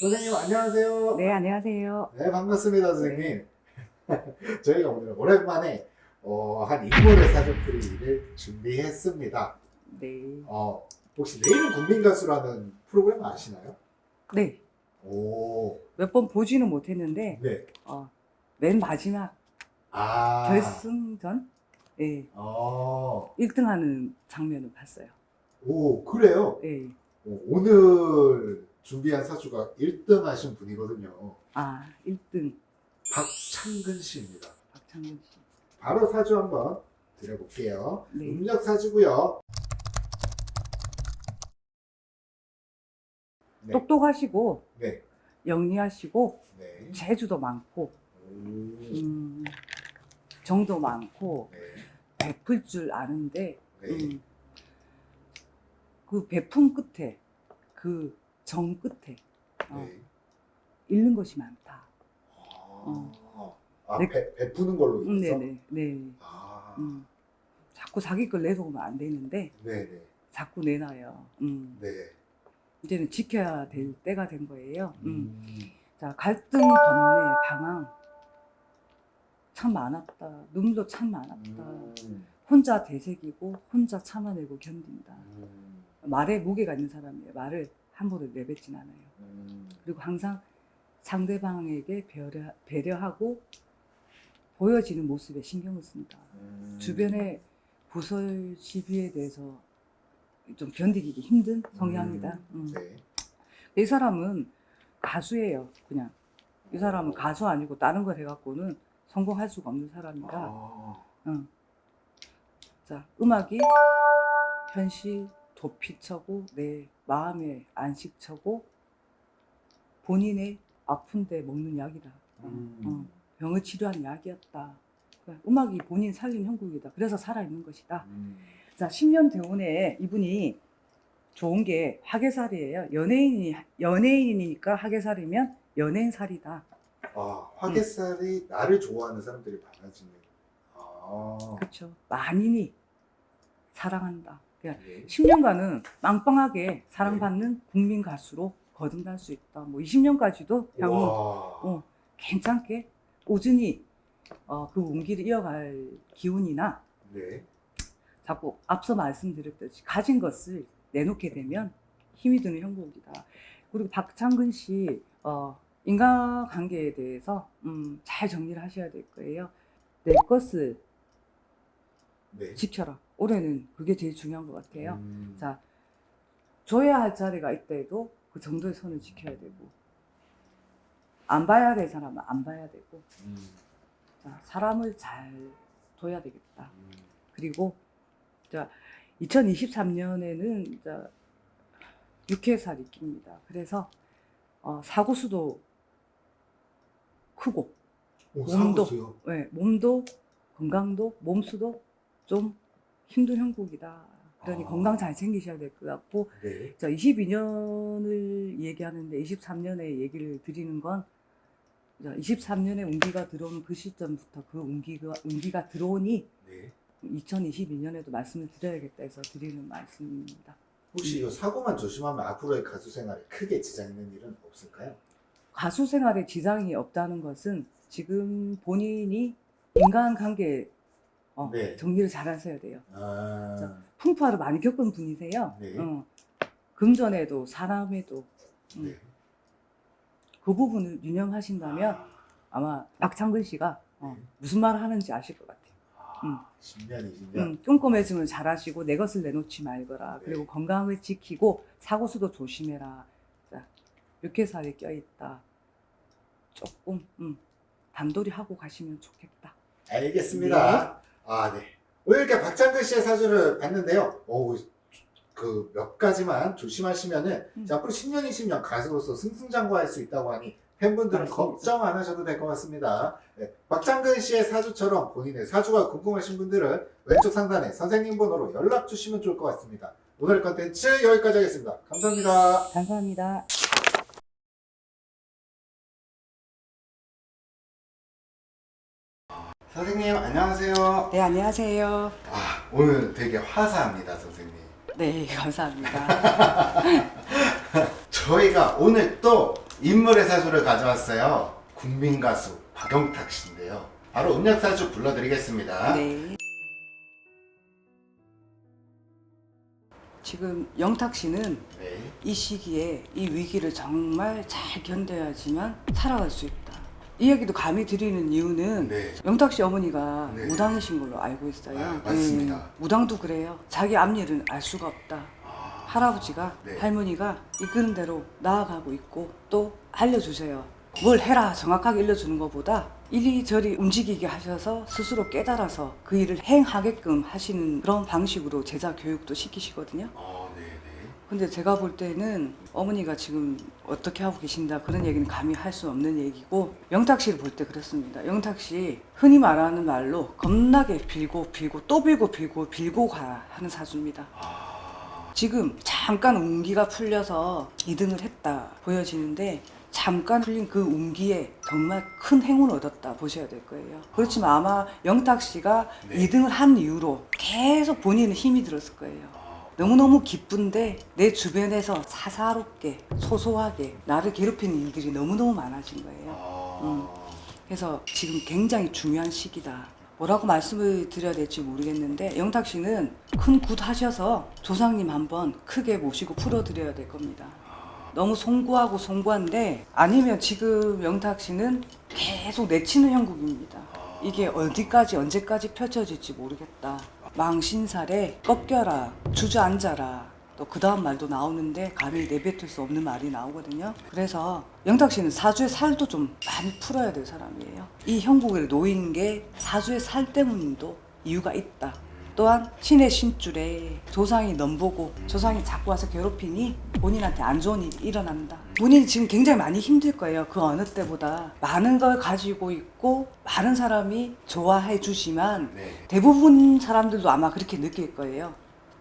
선생님 안녕하세요. 네, 안녕하세요. 네, 반갑습니다, 선생님. 저희가 오늘 오랜만에 어, 한 인물의 사전풀이를 준비했습니다. 네. 어, 혹시 내일은 국민가수라는 프로그램 아시나요? 네. 오, 몇 번 보지는 못했는데, 네. 어, 맨 마지막 아, 결승전? 예. 어, 1등 하는 장면을 봤어요. 오, 그래요? 예. 오, 오늘 준비한 사주가 1등 하신 분이거든요. 아, 1등. 박창근 씨입니다. 박창근 씨. 바로 사주 한번 드려볼게요. 네. 음력 사주고요. 네. 똑똑하시고, 네. 영리하시고, 네. 재주도 많고, 오. 음, 정도 많고, 네. 베풀 줄 아는데, 네. 음, 그 베품 끝에, 그 정 끝에, 어, 네. 잃는 것이 많다. 아, 아 네. 배, 베푸는 걸로 음, 인해서? 네네. 네. 아, 음. 자꾸 자기 걸 내놓으면 안 되는데 네네. 자꾸 내놔요. 음. 네. 이제는 지켜야 될 때가 된 거예요. 음. 음. 자 갈등, 번뇌, 방황 참 많았다. 눈물도 참 많았다. 음. 혼자 되새기고 혼자 참아내고 견딘다. 음. 말에 무게가 있는 사람이에요. 말을 함부로 내뱉진 않아요. 음. 그리고 항상 상대방에게 배려, 배려하고 보여지는 모습에 신경을 씁니다. 음. 주변의 부설 시비에 대해서 좀 견디기 힘든 성향이다. 음. 네. 이 사람은 가수예요, 그냥. 이 사람은 가수 아니고 다른 걸 해갖고는 성공할 수가 없는 사람이라. 아. 응. 자, 음악이 현실 도피처고 내 마음의 안식처고 본인의 아픈데 먹는 약이다. 어, 음. 어. 병을 치료한 약이었다. 그래, 음악이 본인 살린 형국이다. 그래서 살아있는 것이다. 음. 자, 10년 대운에 이분이 좋은 게 화개살이에요. 연예인이, 연예인이니까 화개살이면 연예인살이다. 아, 화개살이 나를 좋아하는 사람들이 많아지는. 아. 그렇죠. 만인이 사랑한다. 네. 10년간은 빵빵하게 사랑받는 국민 가수로 거듭날 수 있다. 뭐 20년까지도 향후 와. 어, 괜찮게 꾸준히 어, 그 운기를 이어갈 기운이나 네. 자꾸 앞서 말씀드렸듯이 가진 것을 내놓게 되면 힘이 드는 형국이다. 그리고 박창근 씨 어, 인간관계에 대해서 음, 잘 정리를 하셔야 될 거예요. 내 것을 네. 지켜라. 올해는 그게 제일 중요한 것 같아요. 음. 자, 줘야 할 자리가 있다 해도 그 정도의 선을 지켜야 되고, 안 봐야 될 사람은 안 봐야 되고, 음. 자, 사람을 잘 둬야 되겠다. 음. 그리고, 자, 2023년에는 자, 육회살이 낍니다. 그래서, 어, 사고 수도 크고, 오, 몸도. 사고수요? 네, 몸도, 건강도, 몸수도 좀 힘든 형국이다. 그러니 아. 건강 잘 챙기셔야 될 것 같고, 네. 자, 22년을 얘기하는데 23년에 얘기를 드리는 건 자, 23년에 운기가 들어오는 그 시점부터 그 운기가, 운기가 들어오니 네. 2022년에도 말씀을 드려야겠다 해서 드리는 말씀입니다. 혹시 이 사고만 조심하면 앞으로의 가수 생활에 크게 지장 있는 일은 없을까요? 가수 생활에 지장이 없다는 것은 지금 본인이 인간관계 어, 네. 정리를 잘 하셔야 돼요. 아. 자, 풍파를 많이 겪은 분이세요. 네. 어, 금전에도 사람에도 음, 네. 그 부분을 유념하신다면 아, 아마 박창근 씨가 어, 네. 무슨 말을 하는지 아실 것 같아요. 음. 10년, 20년. 음, 꼼꼼해지면 잘하시고 내 것을 내놓지 말거라. 네. 그리고 건강을 지키고 사고수도 조심해라. 자, 육회살에 껴있다. 조금 음, 단돌이 하고 가시면 좋겠다. 알겠습니다. 아, 네. 오늘 이렇게 박창근 씨의 사주를 봤는데요. 오, 그몇 가지만 조심하시면은 음. 앞으로 10년, 20년 가수로서 승승장구할 수 있다고 하니 팬분들은 맞습니다. 걱정 안 하셔도 될 것 같습니다. 네, 박창근 씨의 사주처럼 본인의 사주가 궁금하신 분들은 왼쪽 상단에 선생님 번호로 연락 주시면 좋을 것 같습니다. 오늘 컨텐츠 여기까지 하겠습니다. 감사합니다. 감사합니다. 선생님 안녕하세요. 네, 안녕하세요. 아, 오늘 되게 화사합니다, 선생님. 네, 감사합니다. 저희가 오늘 또 인물의 사주를 가져왔어요. 국민 가수 박영탁 씨인데요. 바로 음력 사주 불러드리겠습니다. 네. 지금 영탁 씨는 네. 이 시기에 이 위기를 정말 잘 견뎌야지만 살아갈 수 있다. 이 얘기도 감히 드리는 이유는 네. 영탁 씨 어머니가 네. 무당이신 걸로 알고 있어요. 아, 맞습니다. 음, 무당도 그래요. 자기 앞일은 알 수가 없다. 아, 할아버지가 네. 할머니가 이끄는 대로 나아가고 있고 또 알려주세요. 뭘 해라 정확하게 알려주는 것보다 이리저리 움직이게 하셔서 스스로 깨달아서 그 일을 행하게끔 하시는 그런 방식으로 제자 교육도 시키시거든요. 어, 네, 네. 근데 제가 볼 때는 어머니가 지금 어떻게 하고 계신다 그런 얘기는 감히 할 수 없는 얘기고 영탁 씨를 볼 때 그렇습니다. 영탁 씨 흔히 말하는 말로 겁나게 빌고 빌고 또 빌고 빌고 빌고 가 하는 사주입니다. 아, 지금 잠깐 운기가 풀려서 2등을 했다 보여지는데 잠깐 풀린 그 운기에 정말 큰 행운을 얻었다 보셔야 될 거예요. 그렇지만 아마 영탁 씨가 네. 2등을 한 이후로 계속 본인은 힘이 들었을 거예요. 아, 너무너무 기쁜데 내 주변에서 사사롭게 소소하게 나를 괴롭히는 일들이 너무너무 많아진 거예요. 아, 음. 그래서 지금 굉장히 중요한 시기다. 뭐라고 말씀을 드려야 될지 모르겠는데 영탁 씨는 큰 굿 하셔서 조상님 한번 크게 모시고 풀어드려야 될 겁니다. 너무 송구하고 송구한데 아니면 지금 영탁 씨는 계속 내치는 형국입니다. 이게 어디까지 언제까지 펼쳐질지 모르겠다. 망신살에 꺾여라, 주저앉아라. 또 그 다음 말도 나오는데 감히 내뱉을 수 없는 말이 나오거든요. 그래서 영탁 씨는 사주의 살도 좀 많이 풀어야 될 사람이에요. 이 형국에 놓인 게 사주의 살 때문도 이유가 있다. 또한 신의 신줄에 조상이 넘보고 조상이 자꾸 와서 괴롭히니 본인한테 안 좋은 일이 일어난다. 본인이 지금 굉장히 많이 힘들 거예요. 그 어느 때보다 많은 걸 가지고 있고 많은 사람이 좋아해 주지만 네. 대부분 사람들도 아마 그렇게 느낄 거예요.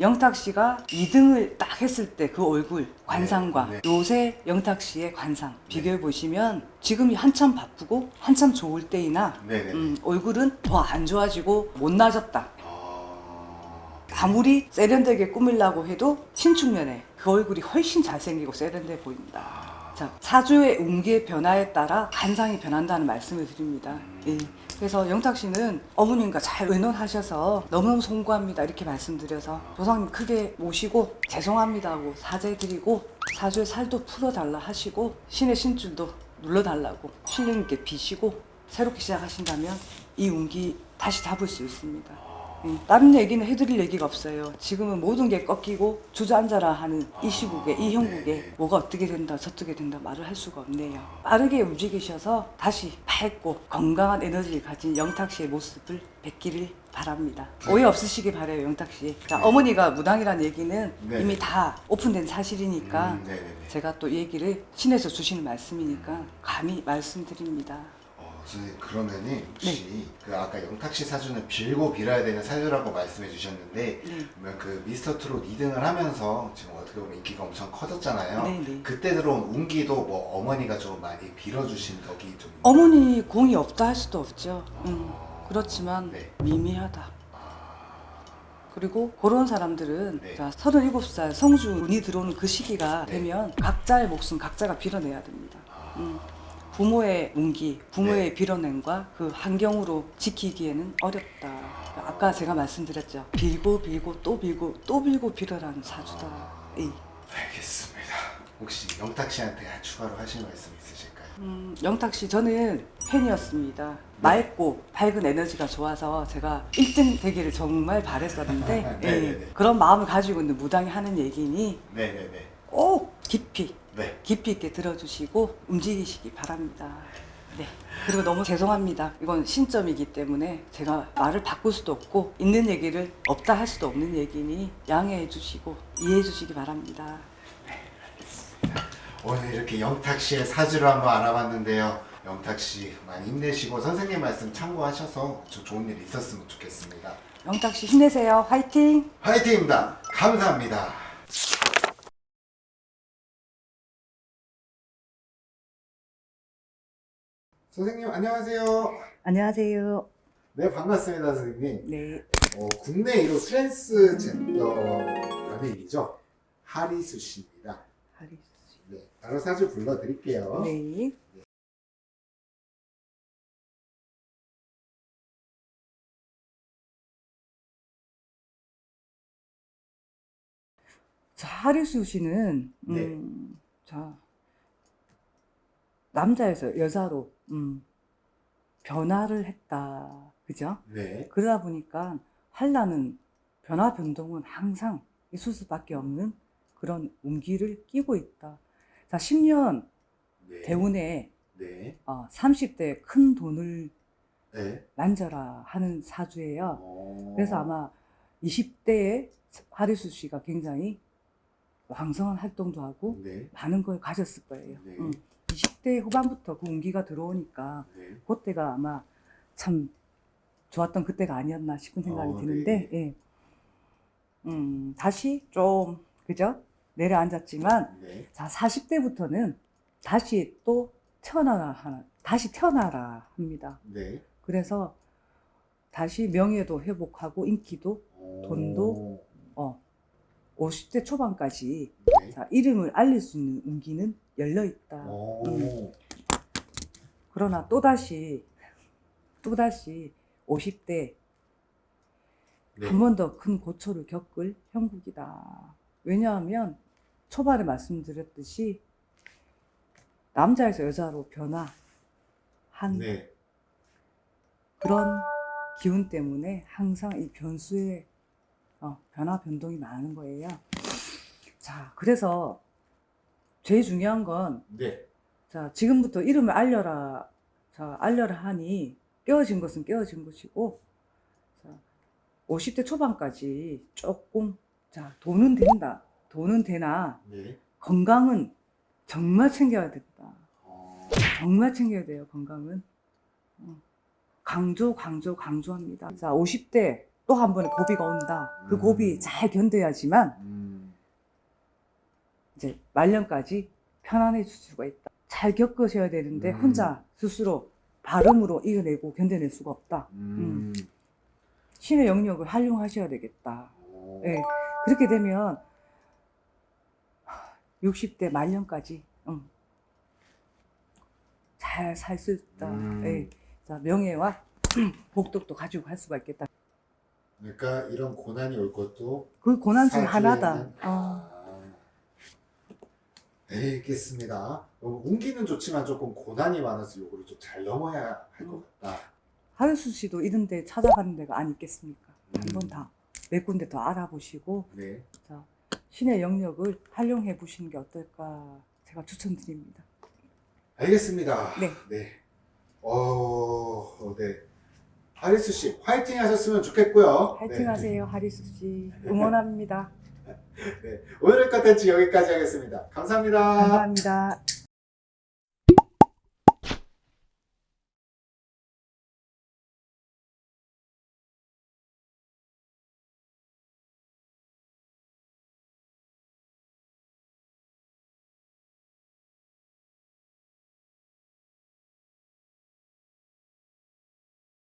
영탁 씨가 2등을 딱 했을 때 그 얼굴 관상과 네, 요새 영탁 씨의 관상 비교해 보시면 지금이 한참 바쁘고 한참 좋을 때이나 네, 네. 음, 얼굴은 더 안 좋아지고 못 나아졌다. 아, 아무리 세련되게 꾸밀라고 해도 신축년에 그 얼굴이 훨씬 잘생기고 세련돼 보입니다. 아, 자, 사주의 운기의 변화에 따라 간상이 변한다는 말씀을 드립니다. 예. 그래서 영탁 씨는 어머님과 잘 의논하셔서 너무너무 송구합니다. 이렇게 말씀드려서 조상님 크게 모시고 죄송합니다 하고 사죄드리고 사주의 살도 풀어달라 하시고 신의 신줄도 눌러달라고 신령님께 비시고 새롭게 시작하신다면 이 운기 다시 잡을 수 있습니다. 음, 다른 얘기는 해드릴 얘기가 없어요. 지금은 모든 게 꺾이고 주저앉아라 하는 이 시국에 이 형국에. 뭐가 어떻게 된다 저떻게 된다 말을 할 수가 없네요. 빠르게 움직이셔서 다시 밝고 건강한 에너지를 가진 영탁 씨의 모습을 뵙기를 바랍니다. 오해 없으시기 바래요, 영탁 씨. 자, 네. 어머니가 무당이라는 얘기는 네네. 이미 다 오픈된 사실이니까 음, 네, 네, 네. 제가 또 얘기를 신에서 주시는 말씀이니까 감히 말씀드립니다. 어, 선생님 그러면은 네. 혹시 그 아까 영탁 씨 사주는 빌고 빌어야 되는 사주라고 말씀해 주셨는데 네. 그러면 그 미스터 트롯 2등을 하면서 지금 어떻게 보면 인기가 엄청 커졌잖아요. 네, 네. 그때 들어온 운기도 뭐 어머니가 좀 많이 빌어주신 덕이 좀 어머니 공이 없다 할 수도 없죠. 음, 어, 그렇지만 네. 미미하다. 그리고 그런 사람들은 네. 자, 37살 성주 운이 들어오는 그 시기가 네. 되면 각자의 목숨 각자가 빌어내야 됩니다. 부모의 운기, 부모의 네. 빌어냄과 그 환경으로 지키기에는 어렵다. 아까 제가 말씀드렸죠. 빌고 빌고 또 빌고 또 빌고 빌어라는 사주다. 예. 알겠습니다. 혹시 영탁 씨한테 추가로 하실 말씀 있으실까요? 음, 영탁 씨 저는 팬이었습니다. 맑고 밝은 에너지가 좋아서 제가 1등 되기를 정말 바랬었는데 네, 예, 네, 네. 그런 마음을 가지고 있는 무당이 하는 얘기니 네네네. 꼭 깊이 네. 깊이 있게 들어주시고 움직이시기 바랍니다. 네. 그리고 너무 죄송합니다. 이건 신점이기 때문에 제가 말을 바꿀 수도 없고 있는 얘기를 없다 할 수도 없는 얘기니 양해해 주시고 이해해 주시기 바랍니다. 오늘 이렇게 영탁 씨의 사주를 한번 알아봤는데요. 영탁 씨 많이 힘내시고 선생님 말씀 참고하셔서 저 좋은 일 있었으면 좋겠습니다. 영탁 씨 힘내세요. 화이팅! 화이팅입니다. 감사합니다. 선생님 안녕하세요. 안녕하세요. 네 반갑습니다 선생님. 네. 어, 국내 1호 트랜스젠더 연예인이죠. 하리수 씨입니다. 하리수. 네, 바로 사주 불러드릴게요. 네. 자, 하리수 씨는 음, 네. 자 남자에서 여자로 음, 변화를 했다, 그죠? 네. 그러다 보니까 한라는 변화 변동은 항상 있을 수밖에 없는 그런 운기를 끼고 있다. 자, 10년 네. 대운에 네. 어, 30대 큰 돈을 네. 만져라 하는 사주예요. 어. 그래서 아마 20대에 하리수 씨가 굉장히 왕성한 활동도 하고 네. 많은 걸 가졌을 거예요. 네. 음, 20대 후반부터 그 운기가 들어오니까 네. 그때가 아마 참 좋았던 그때가 아니었나 싶은 생각이 어, 드는데, 예. 음, 다시 좀, 그죠? 내려앉았지만, 네. 자, 40대부터는 다시 또 태어나라, 하나, 다시 태어나라 합니다. 네. 그래서 다시 명예도 회복하고 인기도, 어. 돈도? 어, 50대 초반까지 네. 자, 이름을 알릴 수 있는 운기는 열려 있다. 어. 음. 그러나 또다시, 또다시 50대 네. 한번 더 큰 고초를 겪을 형국이다. 왜냐하면 초반에 말씀드렸듯이 남자에서 여자로 변화한 네. 그런 기운 때문에 항상 이 변수의 어, 변화 변동이 많은 거예요. 자, 그래서 제일 중요한 건 네. 자, 지금부터 이름을 알려라. 자, 알려라 하니 깨어진 것은 깨어진 것이고 자, 50대 초반까지 조금 자, 돈은 된다. 돈은 되나 네. 건강은 정말 챙겨야 된다. 어. 정말 챙겨야 돼요, 건강은. 어. 강조, 강조, 강조합니다. 자, 50대 또 한 번의 고비가 온다. 그 음. 고비 잘 견뎌야지만 음. 이제 말년까지 편안해질 수가 있다. 잘 겪으셔야 되는데 음. 혼자 스스로 발음으로 이겨내고 견뎌낼 수가 없다. 음. 신의 영역을 활용하셔야 되겠다. 어. 예, 그렇게 되면 60대 말년까지 음, 잘살 수 있다. 음. 예, 자, 명예와 복덕도 가지고 갈 수가 있겠다. 그러니까 이런 고난이 올 것도 그 고난 중 사주에는- 하나다. 어, 아. 네, 알겠습니다. 어, 운기는 좋지만 조금 고난이 많아서 요거를 좀 잘 넘어야 할 것 같다. 하르수 씨도 이런 데 찾아가는 데가 안 있겠습니까? 음. 한번 다 몇 군데 더 알아보시고 네. 자, 신의 영역을 활용해 보시는 게 어떨까 제가 추천드립니다. 알겠습니다. 네. 네. 어, 네. 하리수 씨, 화이팅 하셨으면 좋겠고요. 파이팅 네. 하세요, 하리수 씨. 응원합니다. 네. 오늘의 컨텐츠 여기까지 하겠습니다. 감사합니다. 감사합니다.